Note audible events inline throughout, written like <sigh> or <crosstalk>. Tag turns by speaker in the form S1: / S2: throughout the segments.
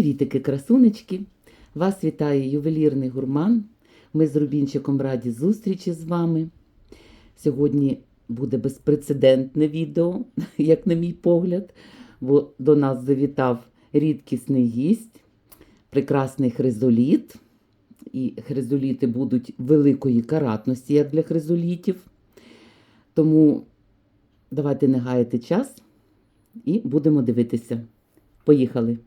S1: Привітики, красунечки! Вас вітає ювелірний гурман. Ми з Рубінчиком раді зустрічі з вами. Сьогодні буде безпрецедентне відео, <laughs> як на мій погляд, бо до нас завітав рідкісний гість, прекрасний хризоліт. І хризоліти будуть великої каратності, як для хризолітів. Тому давайте не гаяти час і будемо дивитися. Поїхали!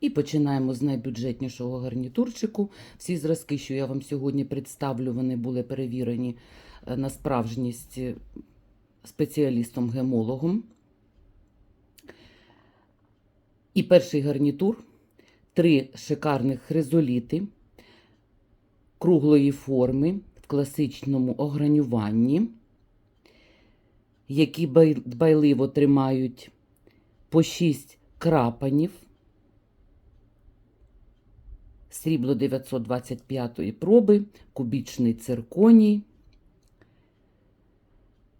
S1: І починаємо з найбюджетнішого гарнітурчику. Всі зразки, що я вам сьогодні представлю, вони були перевірені е, на справжність е, спеціалістом-гемологом. І перший гарнітур три шикарних хризоліти круглої форми в класичному огранюванні, які дбайливо тримають по 6 крапанів. Срібло 925 проби, кубічний цирконій.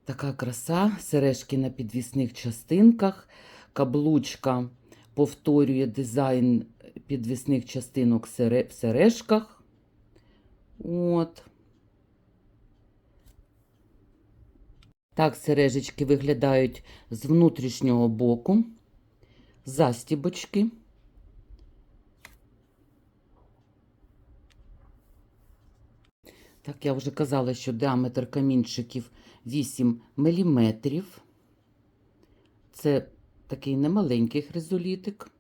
S1: Така краса, сережки на підвісних частинках. Каблучка повторює дизайн підвісних частинок в сережках. От. Так сережечки виглядають з внутрішнього боку. Застібочки. Так, я вже казала, що діаметр камінчиків 8 мм. Це такий немаленький хризолітик.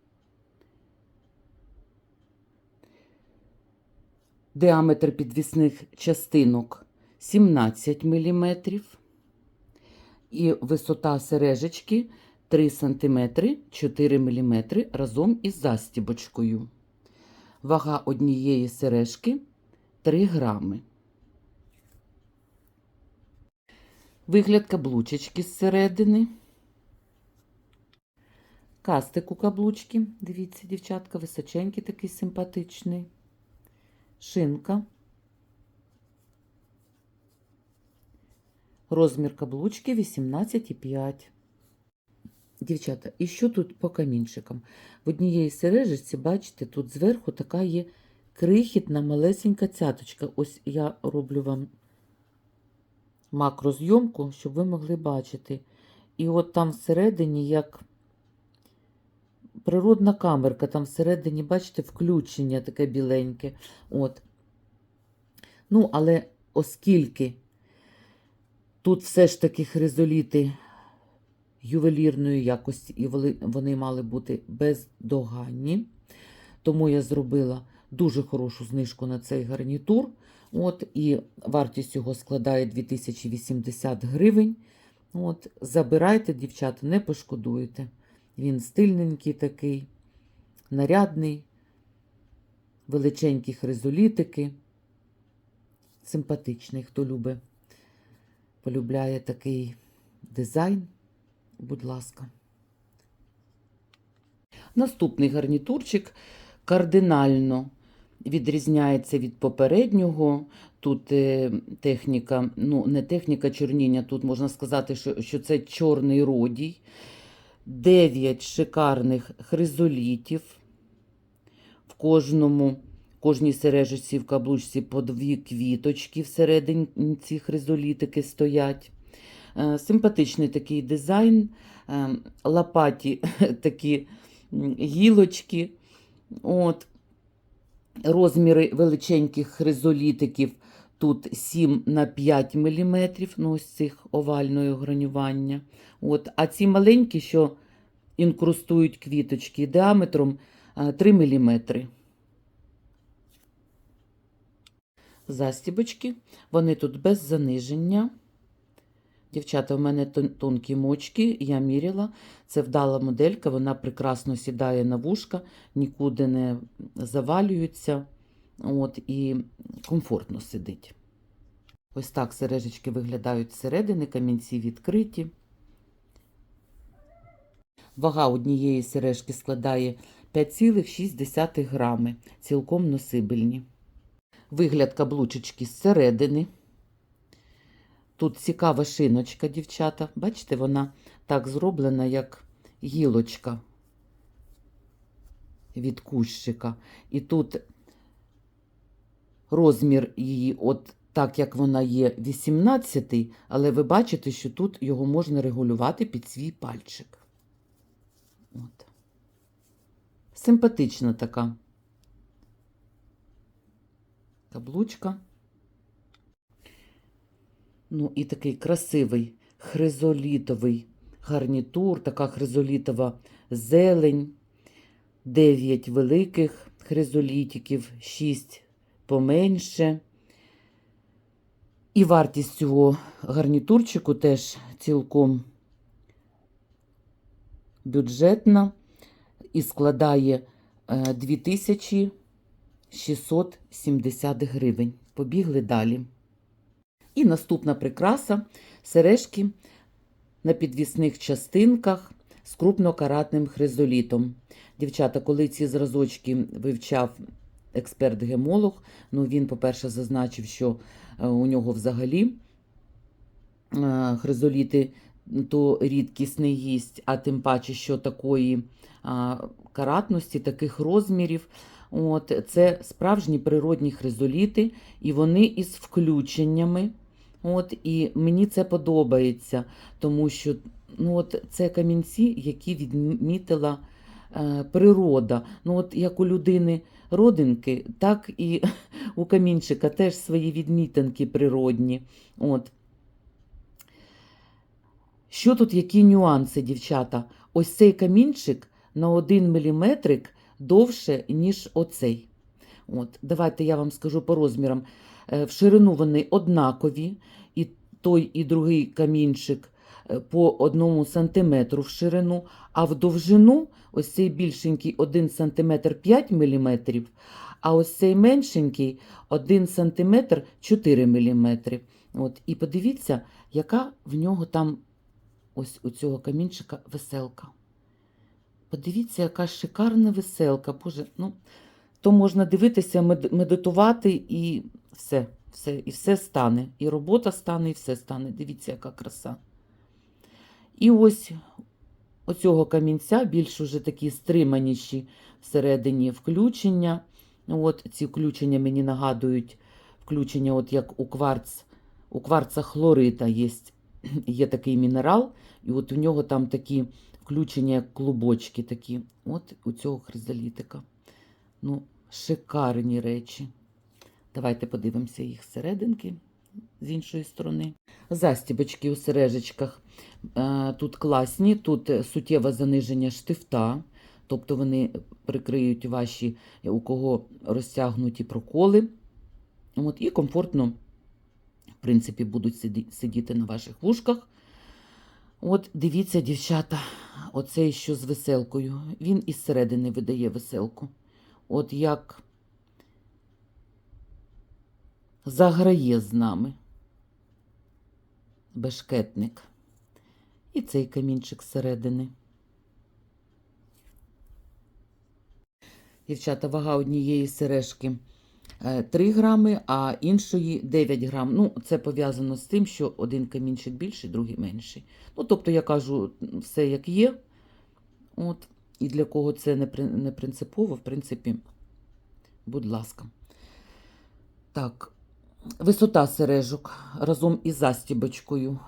S1: Діаметр підвісних частинок 17 мм. І висота сережечки 3 см 4 мм разом із застібочкою. Вага однієї сережки 3 грами. Вигляд каблучечки зсередини. Кастик у каблучки. Дивіться, дівчатка, височенький такий симпатичний. Шинка. Розмір каблучки 18,5. Дівчата, і що тут по камінчикам? В однієї сережечці, бачите, тут зверху така є крихітна малесенька цяточка. Ось я роблю вам макрозйомку, щоб ви могли бачити. І от там всередині, як природна камерка, там всередині, бачите, включення таке біленьке. От. Ну, але оскільки тут все ж таки хризоліти ювелірної якості, і вони, мали бути бездоганні, тому я зробила дуже хорошу знижку на цей гарнітур. От, і вартість його складає 2080 гривень. От, забирайте, дівчата, не пошкодуєте. Він стильненький такий, нарядний, величенькі хризолітики. Симпатичний, хто любить, полюбляє такий дизайн, будь ласка. Наступний гарнітурчик кардинально відрізняється від попереднього. Тут е, техніка, ну, не техніка чорніння, тут можна сказати, що, що це чорний родій. Дев'ять шикарних хризолітів. В кожному, кожній сережечці в каблучці по дві квіточки всередині ці хризолітики стоять. Е, Симпатичний такий дизайн, е, лопаті <laughs> такі гілочки. От. Розміри величеньких хризолітиків тут 7 на 5 мм, ну ось цих овального гранювання. От. А ці маленькі, що інкрустують квіточки діаметром 3 мм. Застібочки, вони тут без заниження. Дівчата, у мене тонкі мочки, я міряла. Це вдала моделька, вона прекрасно сідає на вушка, нікуди не завалюється от, і комфортно сидить. Ось так сережечки виглядають зсередини, камінці відкриті. Вага однієї сережки складає 5,6 грами, цілком носибельні. Вигляд каблучечки зсередини. Тут цікава шиночка, дівчата. Бачите, вона так зроблена, як гілочка від кущика. І тут розмір її, от так як вона є 18, але ви бачите, що тут його можна регулювати під свій пальчик. От. Симпатична така каблучка. Ну, і такий красивий хризолітовий гарнітур, така хризолітова зелень, 9 великих хризолітиків, 6 поменше. І вартість цього гарнітурчику теж цілком бюджетна і складає е, 2670 гривень. Побігли далі. І наступна прикраса сережки на підвісних частинках з крупнокаратним хризолітом. Дівчата, коли ці зразочки вивчав експерт-гемолог, ну він, по-перше, зазначив, що е, у нього взагалі е, хризоліти то рідкісний гість, а тим паче, що такої каратності, таких розмірів. От, це справжні природні хризоліти, і вони із включеннями. От, і мені це подобається, тому що ну, от, це камінці, які відмітила е, природа. Ну, от, як у людини родинки, так і <laughs> у камінчика теж свої відмітинки природні. От. Що тут, які нюанси, дівчата? Ось цей камінчик на 1 мм довше, ніж оцей. От, Давайте я вам скажу по розмірам. Е, В ширину вони однакові, і той, і другий камінчик е, по 1 см в ширину, а в довжину ось цей більшенький 1 см 5 мм, а ось цей меншенький 1 см 4 мм. От, і подивіться, яка в нього там ось у цього камінчика веселка. Подивіться, яка шикарна веселка. Боже, ну, то можна дивитися, медитувати і все, все, і все стане. І робота стане, і все стане. Дивіться, яка краса. І ось оцього камінця більш уже такі стриманіші всередині включення. От ці включення мені нагадують включення, от як у кварц, у кварца хлорита є, є такий мінерал, і от у нього там такі включення, як клубочки такі. От у цього хризалітика. Ну, шикарні речі. Давайте подивимося їх зсерединки з іншої сторони. Застібочки у сережечках е, тут класні, тут суттєве заниження штифта, тобто вони прикриють ваші, у кого розтягнуті проколи. От, і комфортно, в принципі, будуть сидіти на ваших вушках. От дивіться, дівчата, оцей що з веселкою. Він із середини видає веселку. От як заграє з нами бешкетник. І цей камінчик зсередини. Дівчата, вага однієї сережки е, 3 грами, а іншої 9 грам. Ну, це пов'язано з тим, що один камінчик більший, другий менший. Ну, тобто, я кажу, все як є. От. І для кого це не, при- не принципово, в принципі, будь ласка. Так, висота сережок разом із застібочкою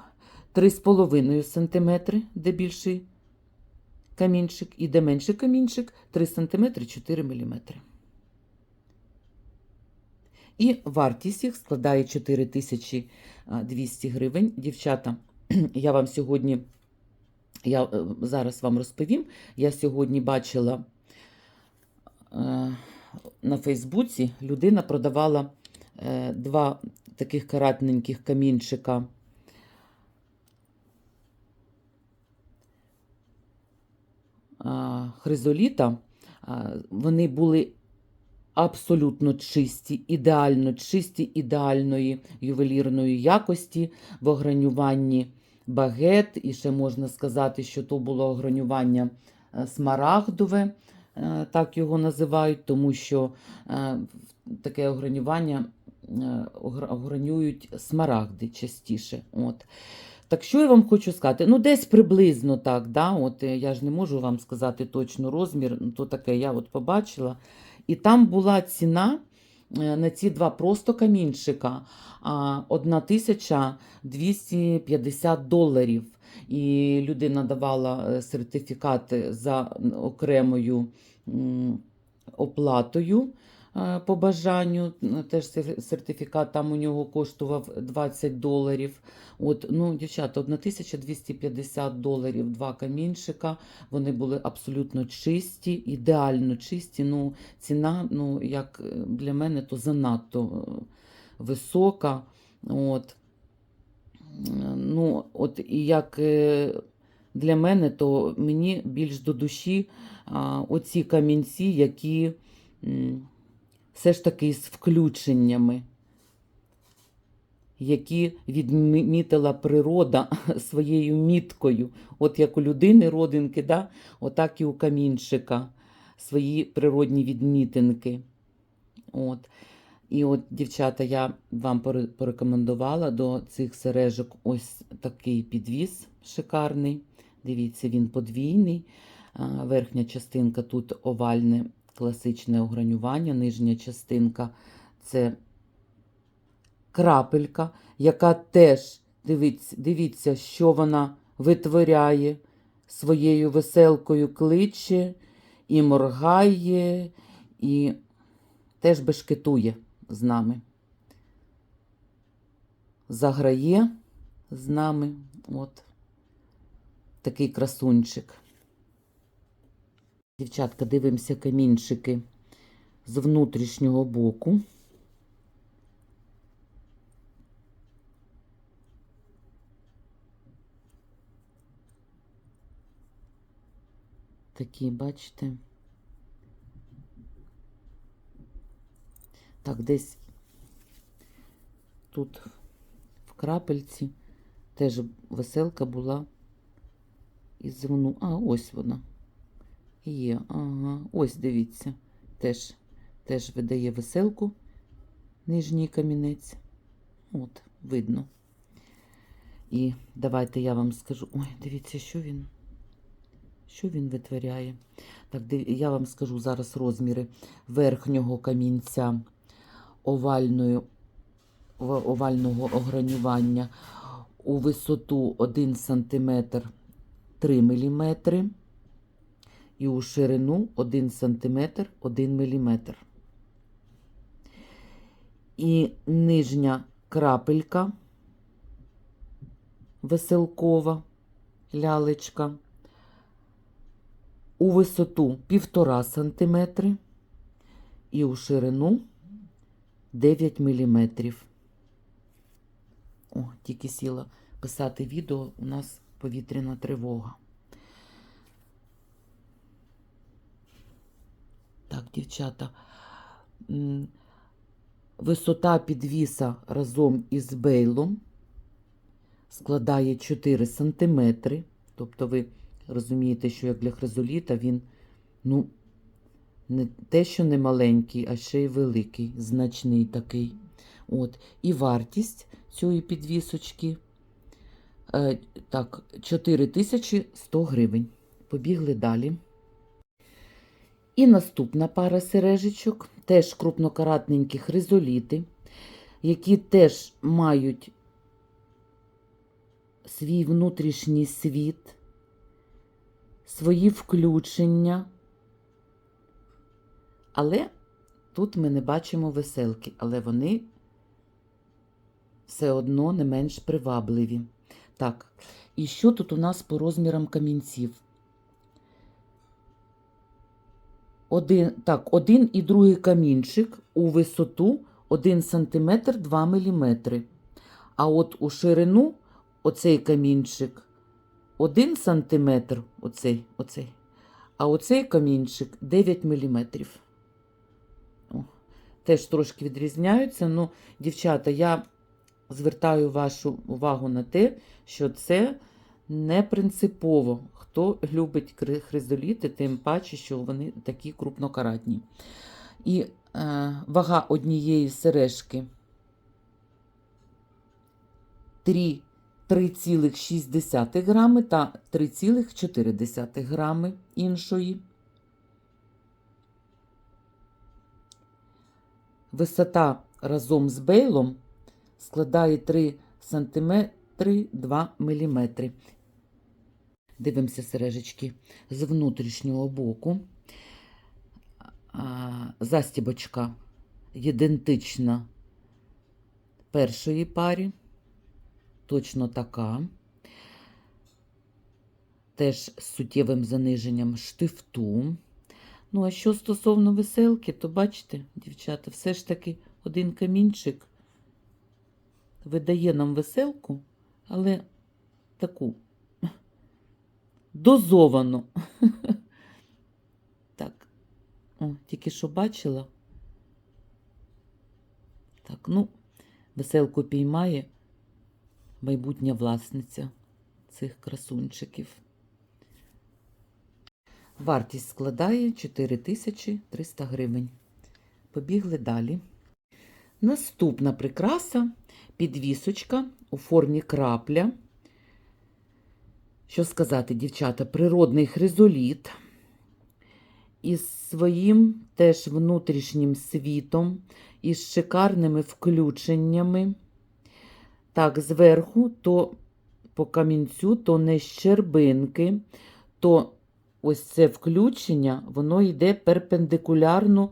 S1: 3,5 см, де більший камінчик, і де менший камінчик 3 см 4 мм. І вартість їх складає 4200 гривень. Дівчата, <clears throat> я вам сьогодні, я е, зараз вам розповім, я сьогодні бачила е, на Фейсбуці, людина продавала е, два таких каратненьких камінчика. Хризоліта, вони були абсолютно чисті, ідеально чисті, ідеальної ювелірної якості в огранюванні багет. І ще можна сказати, що то було огранювання е, смарагдове, е, так його називають, тому що е, таке огранювання огранюють смарагди частіше. От. Так що я вам хочу сказати? Ну, десь приблизно так, да? от, я ж не можу вам сказати точно розмір, ну, то таке я от побачила. І там була ціна на ці два просто камінчика а, 1250 доларів. І людина давала сертифікати сертифікат за окремою оплатою е, по бажанню. Теж сертифікат там у нього коштував 20 доларів. От, ну, дівчата, 1250 доларів два камінчика. Вони були абсолютно чисті, ідеально чисті. Ну, ціна, ну, як е, для мене, то занадто е, висока. От. Е, Ну, от і як е, для мене, то мені більш до душі а, оці камінці, які все ж таки з включеннями, які відмітила природа <laughs> своєю міткою. От як у людини родинки, да? отак і у камінчика свої природні відмітинки. От. І от, дівчата, я вам порекомендувала до цих сережок ось такий підвіс шикарний. Дивіться, він подвійний. Верхня частинка тут овальне класичне огранювання, нижня частинка це крапелька, яка теж дивіться, дивіться, що вона витворяє своєю веселкою кличе і моргає, і теж бешкетує з нами. Заграє з нами. От такий красунчик. Дівчатка, дивимося камінчики з внутрішнього боку. Такі, бачите. Так, десь тут в крапельці теж веселка була із вну. А, ось вона. Є, ага, ось дивіться. Теж, теж видає веселку нижній камінець. От, видно. І давайте я вам скажу. Ой, дивіться, що він. Що він витворяє? Так, я вам скажу зараз розміри верхнього камінця овальної, овального огранювання у висоту 1 см 3 мм і у ширину 1 см 1 мм. І нижня крапелька веселкова лялечка у висоту 1,5 см і у ширину 9 мм. О, тільки сіла писати відео, у нас повітряна тривога. Так, дівчата. Висота підвіса разом із бейлом складає 4 см. Тобто ви розумієте, що як для хризоліта він, ну, не те, що не маленький, а ще й великий, значний такий. От. І вартість цієї підвісочки е, так, 4100 гривень. Побігли далі. І наступна пара сережечок, теж крупнокаратненькі хризоліти, які теж мають свій внутрішній світ, свої включення. Але тут ми не бачимо веселки, але вони все одно не менш привабливі. Так, і що тут у нас по розмірам камінців? Один, так, один і другий камінчик у висоту 1 см 2 мм. А от у ширину оцей камінчик 1 см, оцей, оцей, а оцей камінчик 9 мм. Теж трошки відрізняються. Ну, дівчата, я звертаю вашу увагу на те, що це не принципово. Хто любить хризоліти, тим паче, що вони такі крупнокаратні. І е, вага однієї сережки 3,6 грами та 3,4 грами іншої. Висота разом з бейлом складає 3 см 2 мм. Дивимося сережечки з внутрішнього боку. Застібочка ідентична першої парі, точно така. Теж з суттєвим заниженням штифту. Ну, а що стосовно веселки, то бачите, дівчата, все ж таки один камінчик видає нам веселку, але таку дозовану. <laughs> Так, о, тільки що бачила. Так, ну, веселку піймає майбутня власниця цих красунчиків. Вартість складає 4300 гривень. Побігли далі. Наступна прикраса підвісочка у формі крапля. Що сказати, дівчата, природний хризоліт із своїм теж внутрішнім світом, із шикарними включеннями. Так, зверху то по камінцю, то не щербинки, то ось це включення, воно йде перпендикулярно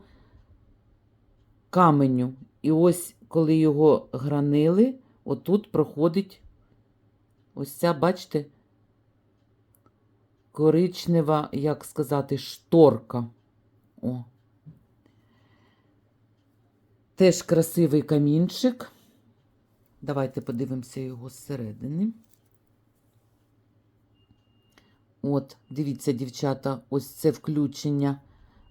S1: каменю. І ось, коли його гранили, отут проходить ось ця, бачите, коричнева, як сказати, шторка. О. Теж красивий камінчик. Давайте подивимося його зсередини. От, дивіться, дівчата, ось це включення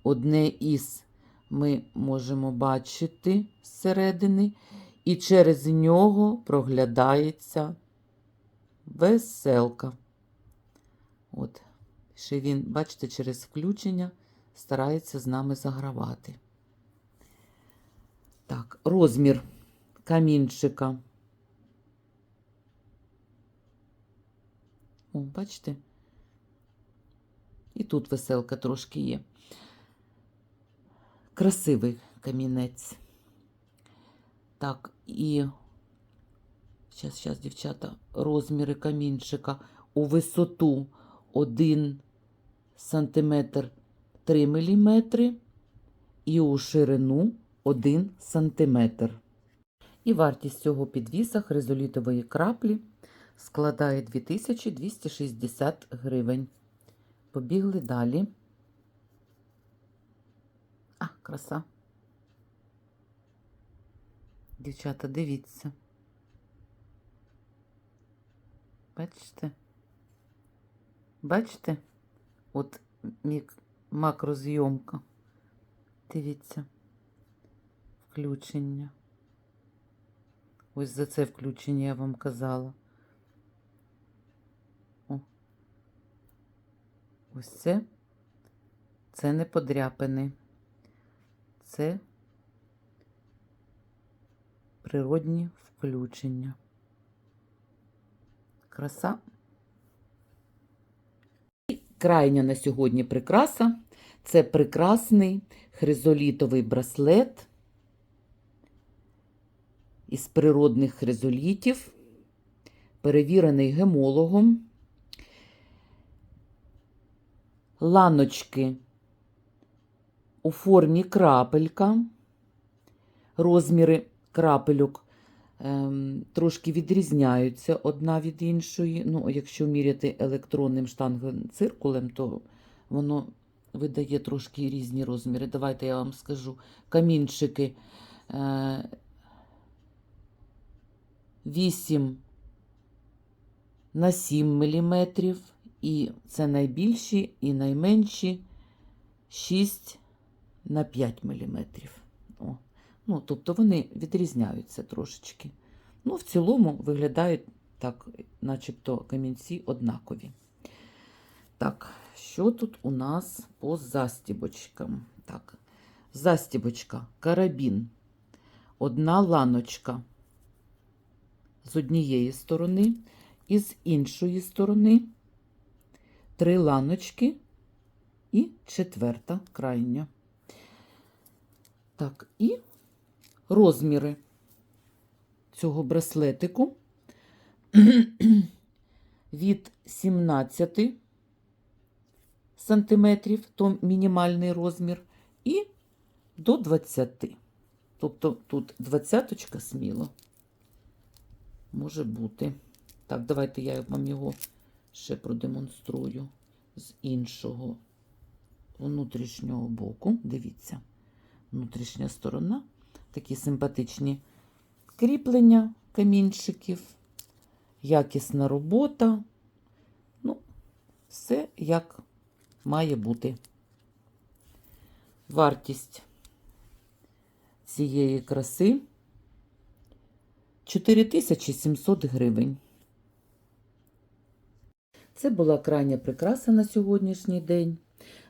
S1: одне із ми можемо бачити зсередини, і через нього проглядається веселка. От, ще він, бачите, через включення старається з нами загравати. Так, розмір камінчика. О, бачите? І тут веселка трошки є. Красивий камінець. Так, і зараз, зараз, дівчата, розміри камінчика у висоту 1 сантиметр 3 міліметри і у ширину 1 сантиметр. І вартість цього підвіса хризолітової краплі складає 2260 гривень. Побігли далі. А, краса. Дівчата, дивіться. Бачите? Бачите? От макрозйомка. Дивіться. Включення. Ось за це включення я вам казала. О. Ось це. Це не подряпини. Це природні включення. Краса. Крайня на сьогодні прикраса це прекрасний хризолітовий браслет із природних хризолітів, перевірений гемологом. Ланочки у формі крапелька. Розміри крапельок трошки відрізняються одна від іншої. Ну, якщо міряти електронним штангенциркулем, то воно видає трошки різні розміри. Давайте я вам скажу. Камінчики е, 8 на 7 мм, і це найбільші і найменші 6 на 5 мм. О. Ну, тобто вони відрізняються трошечки. Ну, в цілому виглядають так, начебто камінці однакові. Так, що тут у нас по застібочкам? Так, застібочка, карабін, одна ланочка з однієї сторони І з іншої сторони три ланочки і четверта крайня. Так, і розміри цього браслетику <clears throat> від 17 сантиметрів, то мінімальний розмір, і до 20. Тобто тут двадцяточка сміло може бути. Так, давайте я вам його ще продемонструю з іншого внутрішнього боку. Дивіться, внутрішня сторона, такі симпатичні кріплення камінчиків, якісна робота. Ну, все як має бути. Вартість цієї краси 4700 гривень. Це була крайня прикраса на сьогоднішній день.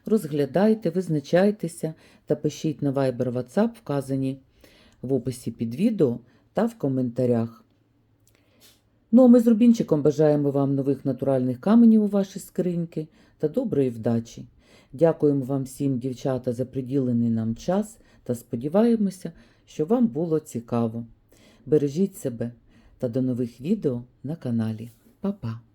S1: Розглядайте, визначайтеся та пишіть на Viber WhatsApp, вказані в описі під відео та в коментарях. Ну, а ми з Рубінчиком бажаємо вам нових натуральних каменів у ваші скриньки та доброї вдачі. Дякуємо вам всім, дівчата, за приділений нам час та сподіваємося, що вам було цікаво. Бережіть себе та до нових відео на каналі. Па-па!